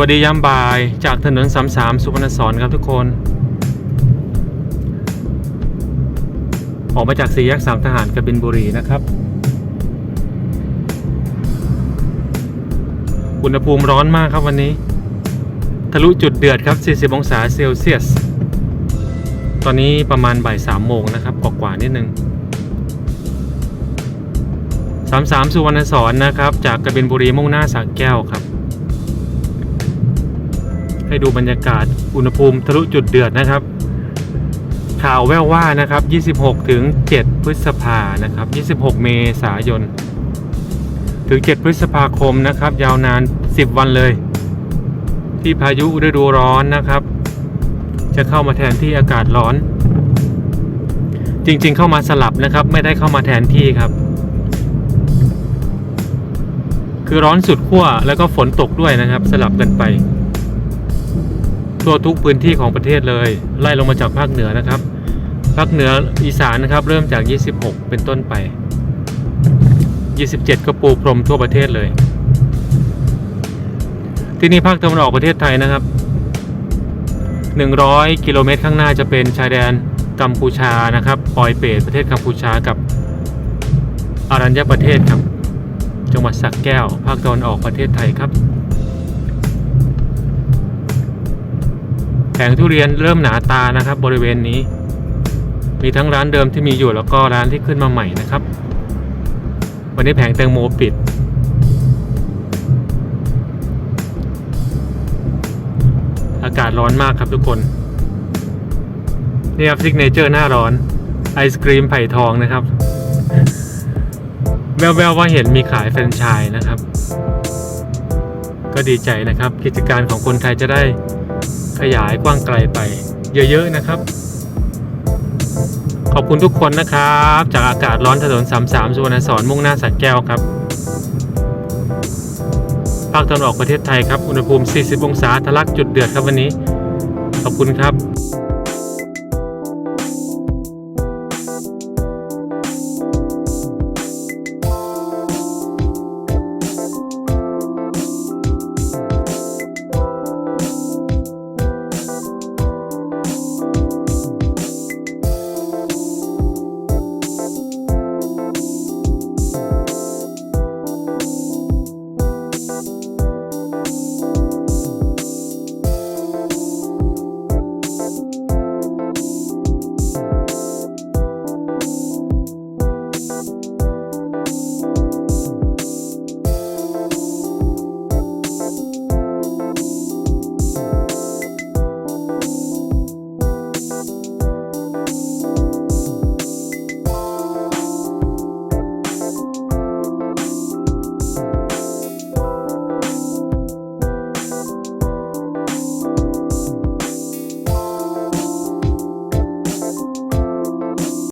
วัสดียามบ่ายจากถนนสามสามสุวรรณสอนครับทุกคน ออกมาจากสี่แยกสามทหารกบินบุรีนะครับ อุณหภูมิร้อนมากครับวันนี้ ทะลุจุดเดือดครับ 40 องศาเซลเซียส ตอนนี้ประมาณบ่ายสามโมงนะครับกว่าๆนิดนึง33สุวรรณสอนนะครับ จากกบินบุรีมุ่งหน้าสระแก้วครับ ให้ดูบรรยากาศอุณหภูมิทะลุจุดเดือดนะครับ ข่าวแว่วว่านะครับ 26 ถึง 7 พฤษภานะครับ 26 เมษายน ถึง 7 พฤษภาคมนะครับ ยาวนาน 10 วันเลย ที่พายุฤดูร้อนนะครับ จะเข้ามาแทนที่อากาศร้อน จริงๆ เข้ามาสลับนะครับ ไม่ได้เข้ามาแทนที่ครับคือร้อนสุดขั้วแล้วก็ฝนตกด้วยนะครับ สลับกันไป ทั่วทุกพื้นที่ของประเทศเลย ไล่ลงมาจากภาคเหนือนะครับ ภาคเหนืออีสานนะครับ เริ่มจาก 26 เป็นต้นไป 27 ก็ปูพรมทั่วประเทศเลย ที่นี่ภาคตะวันออกประเทศไทยนะครับ 100 กิโลเมตรข้างหน้าจะเป็นชายแดนกัมพูชานะครับปอยเปตประเทศกัมพูชากับอารัญญประเทศครับ จังหวัดสักแก้ว ภาคตะวันออกประเทศไทยครับ แผงทุเรียนเริ่มหนาตานะครับ บริเวณนี้ มีทั้งร้านเดิมที่มีอยู่แล้วก็ร้านที่ขึ้นมาใหม่นะครับ วันนี้แผงแตงโมปิด อากาศร้อนมากครับทุกคนนี่ครับซิกเนเจอร์หน้าร้อน ไอศครีมไผ่ทองนะครับ แววๆว่าเห็นมีขายแฟรนไชส์นะครับ ก็ดีใจนะครับ กิจการของคนไทยจะได้ ขยายกว้างไกลไป เยอะๆนะครับ ขอบคุณทุกคนนะครับ จากอากาศร้อนถนน 33สุวรรณสอนมุ่งหน้าสักแก้วครับภาคตะวันออกประเทศไทยครับ อุณหภูมิ 40 องศาทะลักจุดเดือดครับวันนี้ ขอบคุณครับ